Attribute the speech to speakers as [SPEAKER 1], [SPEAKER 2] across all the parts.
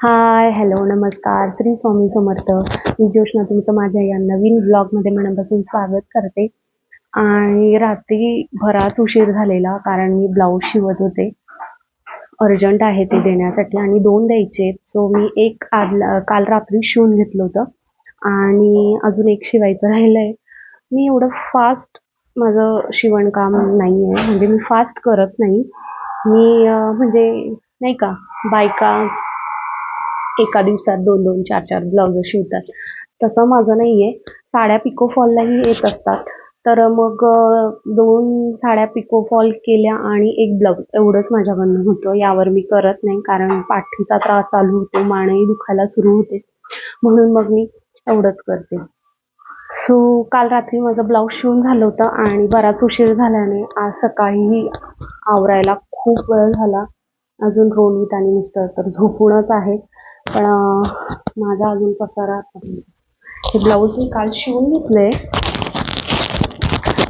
[SPEAKER 1] Hi hello नमस्कार. श्री स्वामी समर्थ. मी ज्योष्ना तुमचं माझ्या या नवीन ब्लॉगमध्ये मनापासून स्वागत करते. आणि रात्री बराच उशीर झालेला कारण मी ब्लाऊज शिवत होते. अर्जंट आहे ते देण्यासाठी आणि दोन द्यायचे. सो मी एक आज काल रात्री शिवून घेतलं होतं. आणि अजून एक शिवायचं राहिलं आहे मी एवढं फास्ट माझं शिवणकाम नाही आहे म्हणजे मी फास्ट करत नाही. मी म्हणजे नाही का बायका एका दिवसात दोन दोन चार चार ब्लाउज शिवतात. तसं माझं नाही आहे साड्या पिको फॉललाही येत असतात. तर मग दोन साड्या पिको फॉल केल्या आणि एक ब्लाऊज एवढंच माझ्याकडनं होतं. यावर मी करत नाही कारण पाठीचा त्रास चालू होतो. मानही दुखायला सुरू होते. म्हणून मग मी एवढंच करते. सो काल रात्री माझं ब्लाऊज शिवून झालं होतं आणि बराच उशीर झाल्याने आज सकाळी आवरायला खूप वेळ झाला. अजून रोनित आणि मिस्टर तर झोपूनच आहे पण माझा अजून पसारा हे ब्लाऊज मी काल शिवून घेतलंय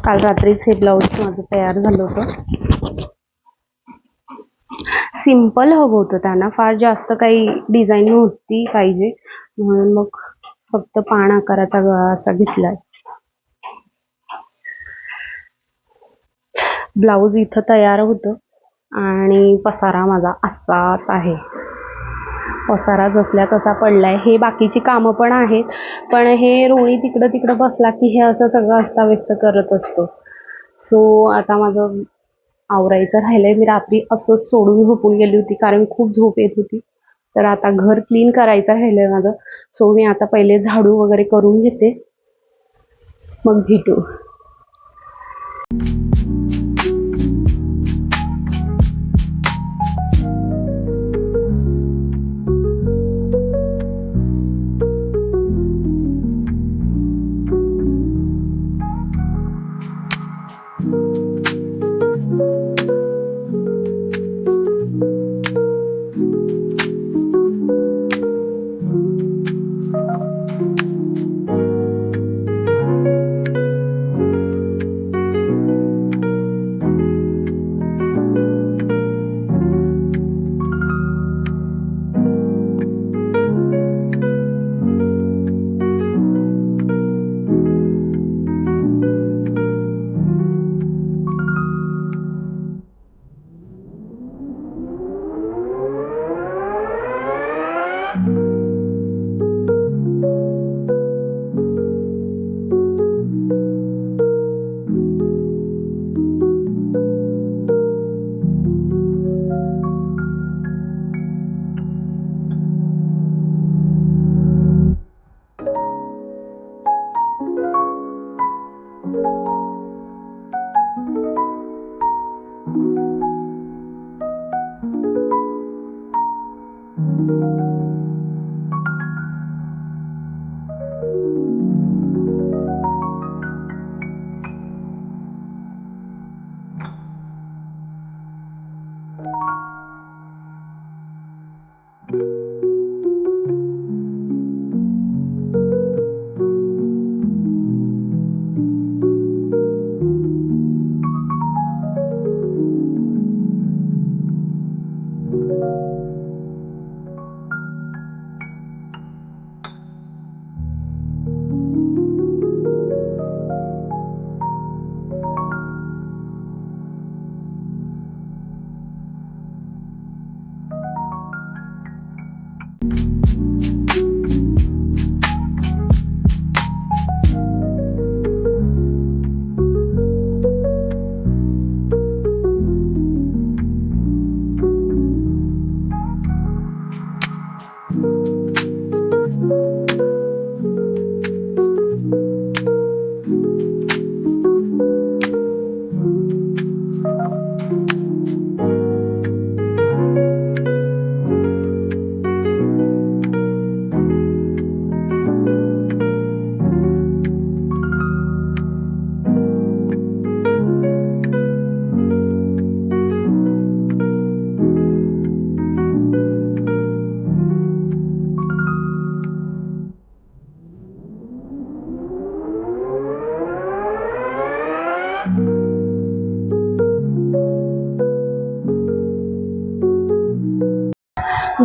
[SPEAKER 1] काल रात्रीच हे ब्लाऊज माझं तयार झालं होतं. सिंपल हवं होतं त्यांना. फार जास्त काही डिझाईन नव्हती पाहिजे. म्हणून मग फक्त पान आकाराचा गळा असा घेतलाय. ब्लाऊज इथं तयार होतं. आणि पसारा माझा असाच आहे. पसारा जसल्या तसा पडलाय. हे बाकीची कामं पण आहेत पण हे रोणी तिकडं तिकडं बसला की हे असं सगळं अस्ताव्यस्त करत असतो. सो आता माझं आवरायचं राहिलंय. मी रात्री असंच सोडून झोपून गेली होती कारण खूप झोप येत होती. तर आता घर क्लीन करायचं राहिलंय माझं. सो मी आता पहिले झाडू वगैरे करून घेते. मग भेटू.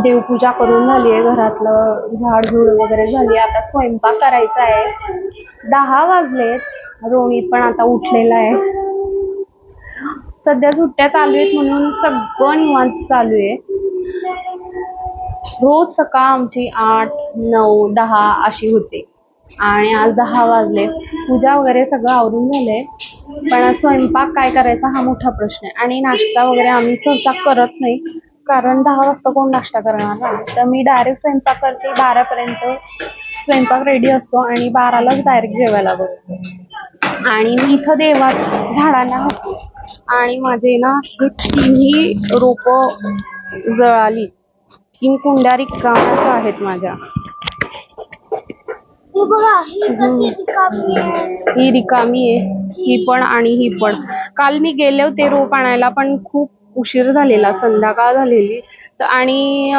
[SPEAKER 1] देवपूजा करून झाली आहे घरातलं झाडझूड वगैरे झाली आता स्वयंपाक करायचा आहे. दहा वाजलेत. रोहित पण आता उठलेला आहे. सध्या सुट्ट्या चालू आहेत म्हणून सगळं निवांत चालू आहे. रोज सकाळ आमची आठ नऊ दहा अशी होते. आणि आज दहा वाजले. पूजा वगैरे सगळं आवरून झालंय. पण आज स्वयंपाक काय करायचा हा मोठा प्रश्न आहे. आणि नाश्ता वगैरे आम्ही सहसा करत नाही. कारण दहा वाजता कोण नाश्ता करणार ना? तर मी डायरेक्ट स्वयंपाक करते बारापर्यंत स्वयंपाक रेडी असतो आणि बारालाच डायरेक्ट जेवायला बसतो. आणि मी इथं देवा झाडांना आणि माझे ना हे तिन्ही रोपं जळाली. तीन कुंड्या रिकाम्याच आहेत माझ्या.
[SPEAKER 2] ही रिकामी आहे.
[SPEAKER 1] ही पण आणि ही पण. काल मी गेले होते रोप आणायला पण खूप उशीर झालेला संध्याकाळ झालेली. तर आणि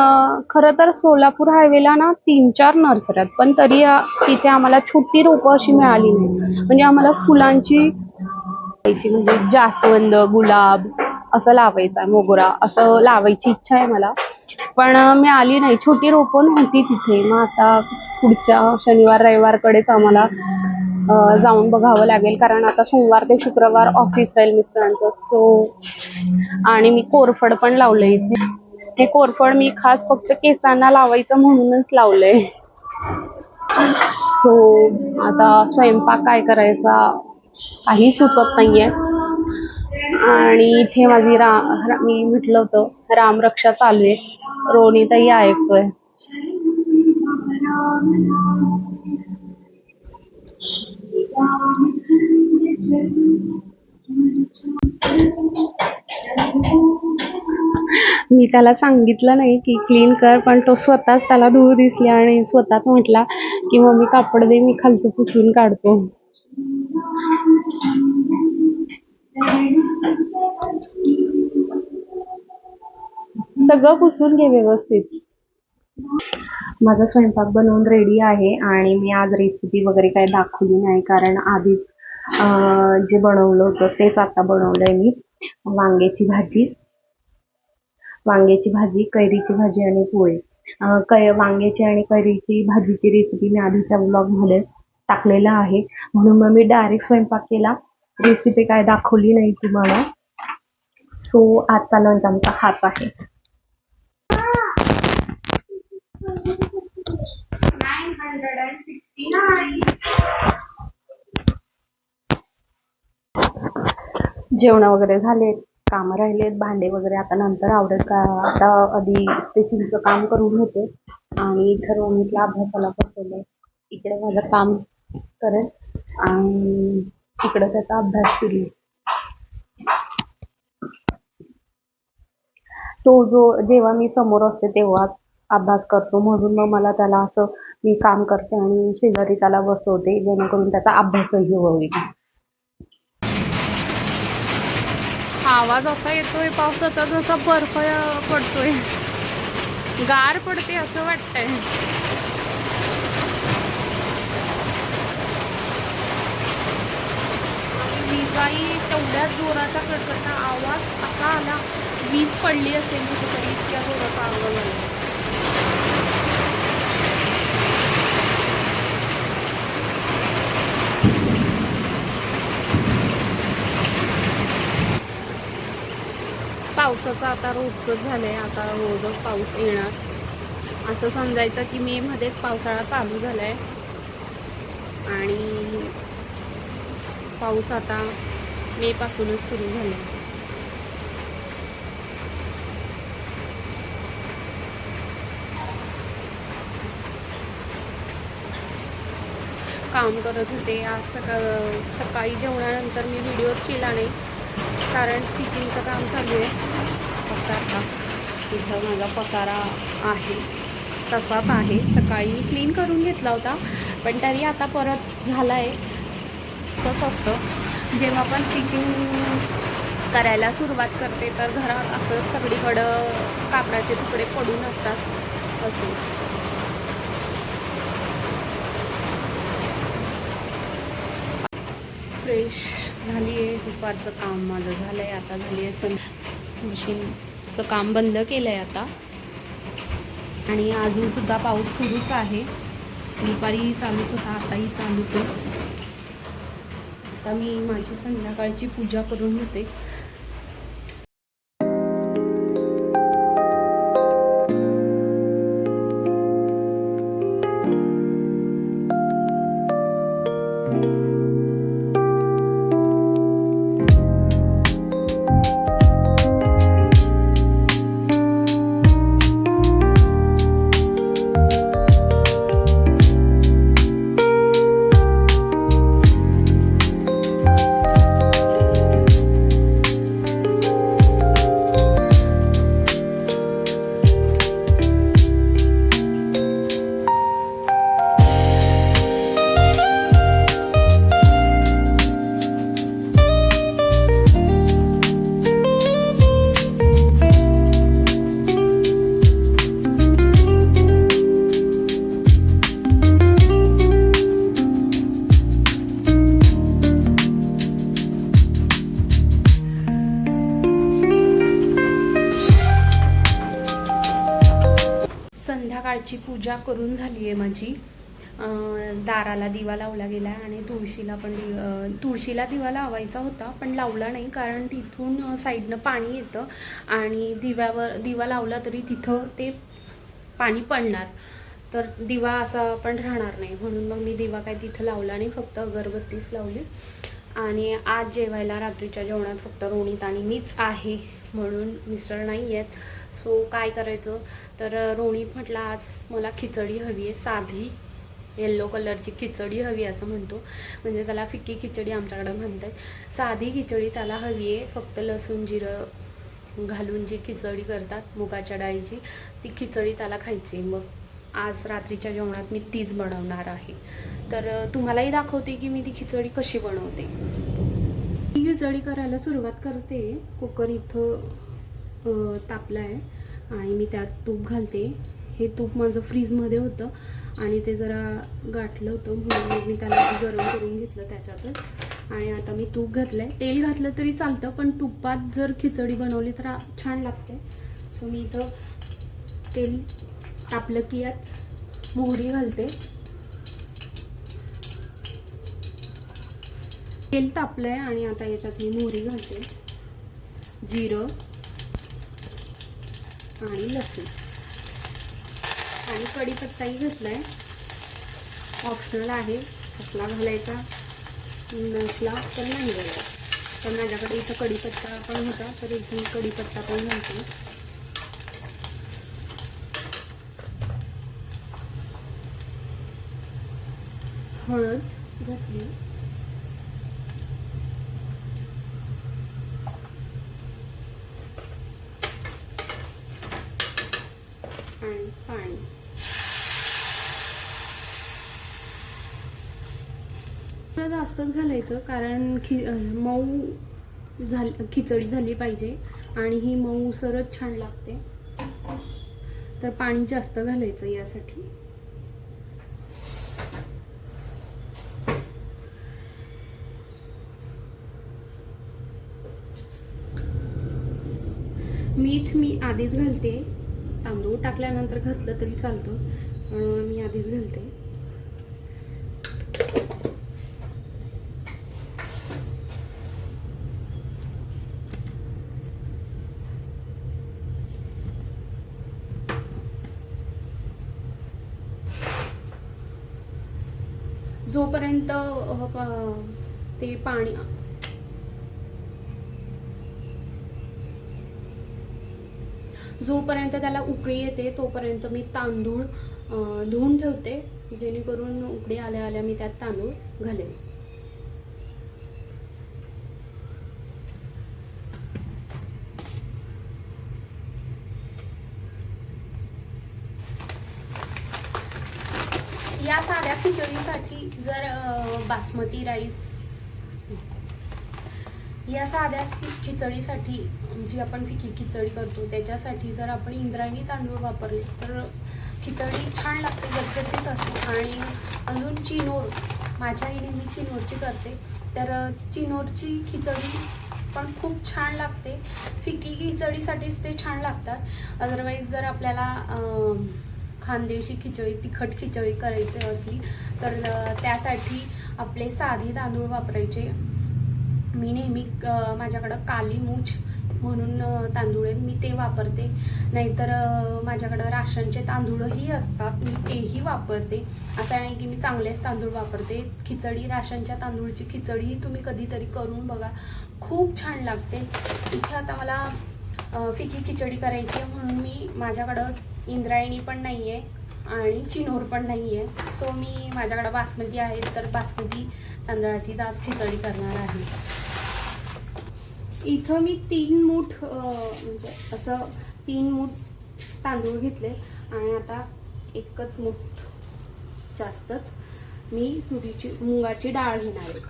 [SPEAKER 1] खरं तर सोलापूर हायवेला ना तीन चार नर्सऱ्या आहेत पण तरी तिथे आम्हाला छोटी रोपं अशी मिळाली नाही. म्हणजे आम्हाला फुलांची म्हणजे जास्वंद गुलाब असं लावायचं आहे मोगरा असं लावायची इच्छा आहे मला. पण मिळाली नाही. छोटी रोपं नव्हती तिथे. मग आता पुढच्या शनिवार रविवारकडेच आम्हाला जाऊन बघावं लागेल. कारण आता सोमवार ते शुक्रवार ऑफिस राहील मिस्टरांचं. सो आणि मी कोरफड पण लावलंय इथे. हे कोरफड मी खास फक्त केसांना लावायचं म्हणूनच लावलंय. सो आता स्वयंपाक काय करायचा काही सुचत नाहीये. आणि इथे माझी रा रा- मी म्हटलं होतं रामरक्षा चालू आहे. रोनीताई ऐकतोय. मी त्याला सांगितलं नाही की क्लीन कर पण तो स्वतःच त्याला धूळ दिसली आणि स्वतःच म्हटला की मम्मी कापड दे मी खालचं पुसून काढतो. सगळं पुसून घे व्यवस्थित. माझा स्वयंपाक बनवून रेडी आहे आणि मी आज रेसिपी वगैरे काही दाखवली नाही. कारण आधीच जे बनवलं होतं तेच आता बनवलंय मी. वांग्याची भाजी. वांग्याची भाजी कैरीची भाजी आणि पोळी. कै वांग्याची आणि कैरीची भाजीची रेसिपी मी आधीच्या ब्लॉगमध्ये टाकलेलं आहे. म्हणून मग मी डायरेक्ट स्वयंपाक केला. रेसिपी काय दाखवली नाही तुम्हाला. सो आजचा लंच आमचा हाच आहे. जेवण वगैरे झाले काम राहिलेत भांडे वगैरे आता नंतर आवडेल का? आता आधी स्टिचिंगचं काम करून घेते आणि इथं रोहितला अभ्यासाला बसवलं इकडे माझं काम करेल आणि इकडे त्याचा अभ्यास केली तो जो जेव्हा मी समोर असते तेव्हा अभ्यास करतो म्हणून मग मला त्याला असं मी काम करते आणि शेजारी त्याला बसवते जेणेकरून त्याचा अभ्यासही होईल. आवाज असा येतोय पावसाचा जसा बर्फ पडतोय. गार पडते असं वाटतंय. विजाई तेवढ्या जोराचा कडकडता आवाज असा आला वीज पडली असेल कुठेतरी इतक्या जोराचा आवाज आला. पावसाचं आता रोजच आहे आता रोजच पाऊस येणार. असं समजायचं की मेमध्येच पावसाळा चालू झाला आहे आणि पाऊस आता मेपासूनच सुरू झाला आहे काम करत होते. आज सका सकाळी जेवणानंतर मी व्हिडिओज केला नाही. कारण स्टिचिंगचं काम चालू आहे. पसारा इथं माझा पसारा आहे. तसाच आहे. सकाळी मी क्लीन करून घेतला होता पण तरी आता परत झाला आहे असंच असतं. जेव्हा पण स्टिचिंग करायला सुरुवात करते तर घरात असं सगळीकडं कापडाचे तुकडे पडून असतात. असे. फ्रेश झाली आहे दुपारचं काम माझं झालं आहे आता झाली आहे सं मशीनचं काम बंद केलं आहे आता.
[SPEAKER 3] आणि अजूनसुद्धा पाऊस सुरूच आहे. दुपारी चालूच होता आताही चालूच आहे. आता मी माझी संध्याकाळची पूजा करून घेते. देवाची पूजा करून झाली आहे माझी दाराला दिवा लावला गेला आणि तुळशीला पण दि तुळशीला दिवा लावायचा होता पण लावला नाही कारण तिथून साईडनं पाणी येतं आणि दिव्यावर दिवा लावला तरी तिथं ते पाणी पडणार. तर दिवा असा पण राहणार नाही. म्हणून मग मी दिवा काय तिथं लावला नाही फक्त अगरबत्तीच लावली. आणि आज जेवायला रात्रीच्या जेवणात फक्त रोणीत आणि मीच आहे. म्हणून मिस्टर नाही आहेत. सो काय करायचं? तर रोणीत म्हटलं आज मला खिचडी हवी आहे साधी. येल्लो कलरची खिचडी हवी असं म्हणतो. म्हणजे त्याला फिक्की खिचडी आमच्याकडे म्हणतात. साधी खिचडी त्याला हवी आहे फक्त लसूण जिरं घालून जी खिचडी करतात मुगाच्या डाळीची ती खिचडी त्याला खायची मग आज रात्रीच्या जेवणात मी तीच बनवणार आहे. तर तुम्हालाही दाखवते की मी ती खिचडी कशी बनवते. खिचडी करायला सुरुवात करते. कुकर इथं तापला तापलं आहे आणि मी त्यात तूप घालते. हे तूप माझं फ्रीजमध्ये होतं आणि ते जरा गाठलं होतं म्हणून मी त्याला गरम करून घेतलं त्याच्यातच. आणि आता मी तूप घातलं आहे तेल घातलं तरी चालतं पण तुपात जर खिचडी बनवली तर छान लागते. सो मी इथं तेल तापलं की यात मोहरी घालते. तेल तापलं आहे आणि आता याच्यात मी मोहरी घालते. जिरं आणि लसूण. आणि कढीपत्ताही घातला आहे ऑप्शनल आहे. कसला घालायचा? नसला तर नाही घालायचा. तर माझ्याकडे इथं कढीपत्ता पण होता तर इथून कढीपत्ता पण घालते. हळद घातली आणि पाणी थोडं जास्तच घालायचं कारण खि मऊ झाली खिचडी झाली पाहिजे आणि ही मऊ सरच छान लागते. तर पाणी जास्त घालायचं यासाठी. मीठ मी आधीच घालते. तांदूळ टाकल्यानंतर घातलं तरी चालतो मी आधीच घालते. जोपर्यंत ते पाणी जोपर्यंत त्याला उकळी येते तोपर्यंत मी तांदूळ धुवून ठेवते. जेणेकरून उकळी आल्या आल्या मी त्यात तांदूळ घालेन. या साध्या खिचडीसाठी जर बासमती राईस या साध्या खिचडीसाठी जी आपण फिकी खिचडी करतो त्याच्यासाठी जर आपण इंद्रायणी तांदूळ वापरले तर खिचडी छान लागते गचगचीत असते आणि अजून चिनोर माझ्या आईने मी चिनोरची करते. तर चिनोरची खिचडी पण खूप छान लागते. फिकी खिचडीसाठीच ते छान लागतात. अदरवाईज जर आपल्याला खानदेशी खिचडी तिखट खिचडी करायची असली तर त्यासाठी आपले साधे तांदूळ वापरायचे. मी नेहमी माझ्याकडं काली मूछ म्हणून तांदूळ आहेत मी ते वापरते. नाहीतर माझ्याकडं राशनचे तांदूळही असतात मी तेही वापरते. असं नाही की मी चांगलेच तांदूळ वापरते. खिचडी राशनच्या तांदूळची खिचडीही तुम्ही कधीतरी करून बघा. खूप छान लागते. इथे आता मला फिकी खिचडी करायची आहे म्हणून मी माझ्याकडं इंद्रायणी पण नाही आहे आणि चिनोर पण नाही आहे. सो मी माझ्याकडं बासमती आहे तर बासमती तांदळाचीच आज खिचडी करणार आहे. इथं मी तीन मूठ म्हणजे असं तीन मूठ तांदूळ घेतले आणि आता एकच मूठ जास्तच मी तुरीची मुगाची डाळ घेणार आहे.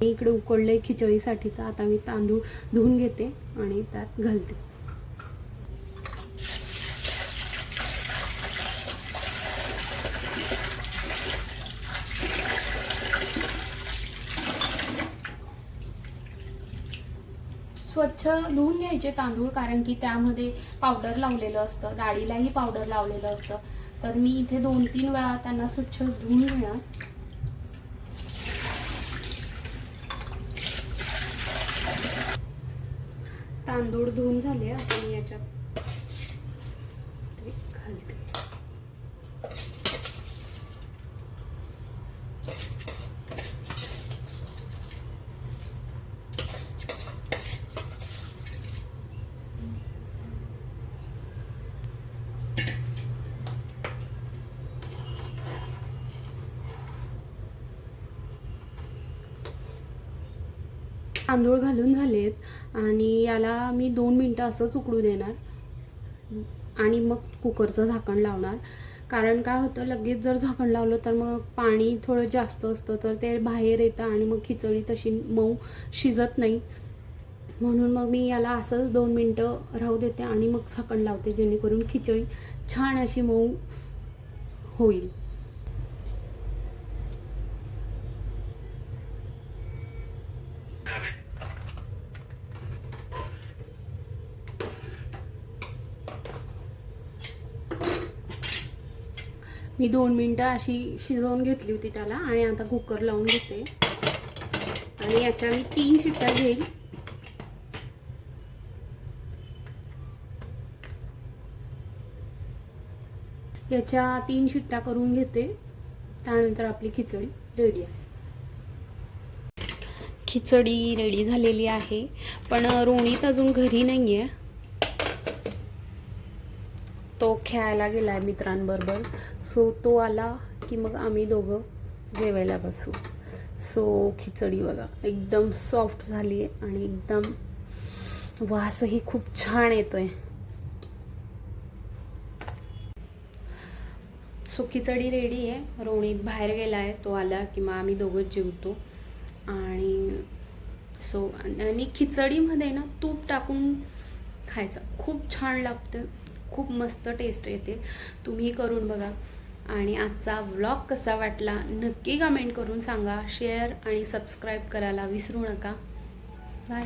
[SPEAKER 3] मी इकडे उकडले खिचडीसाठीचं. आता मी तांदूळ धुवून घेते आणि त्यात घालते. स्वच्छ धुवून घ्यायचे तांदूळ कारण की त्यामध्ये पावडर लावलेलं असतं. डाळीलाही पावडर लावलेलं असतं. तर मी इथे दोन तीन वेळा त्यांना स्वच्छ धुवून घेणार. तांदूळ धुवून झाले आपण याच्यात घालते. तांदूळ घालून झालेत. आणि याला मी दोन मिनटं असंच उकडू देणार. आणि मग कुकरचं झाकण लावणार. कारण काय होतं लगेच जर झाकण लावलं तर मग पाणी थोडं जास्त असतं तर ते बाहेर येतं आणि मग खिचडी तशी मऊ शिजत नाही. म्हणून मग मी याला असंच दोन मिनटं राहू देते आणि मग झाकण लावते जेणेकरून खिचडी छान अशी मऊ होईल. मी दोन मिनटं अशी शिजवून घेतली होती त्याला आणि आता कुकर लावून घेते. आणि याच्या मी तीन शिट्ट्या घेईल याच्या तीन शिट्ट्या करून घेते. त्यानंतर आपली खिचडी रेडी आहे. खिचडी रेडी झालेली आहे. पण रोणीत अजून घरी नाही आहे तो खेळायला गेलाय मित्रांबरोबर. सो तो आला की मग आम्ही दोघं जेवायला बसू. सो खिचडी बघा. एकदम सॉफ्ट झाली आहे आणि एकदम वासही खूप छान येतोय. सो खिचडी रेडी आहे रोणीत बाहेर गेला आहे तो आला की मग आम्ही दोघं जेवतो. आणि सो आणि खिचडीमध्ये ना तूप टाकून खायचं. खूप छान लागतं खूप मस्त टेस्ट येते. तुम्ही करून बघा. आणि आजचा व्लॉग कसा वाटला नक्की कमेंट करून सांगा. शेअर आणि सबस्क्राईब करायला विसरू नका. बाय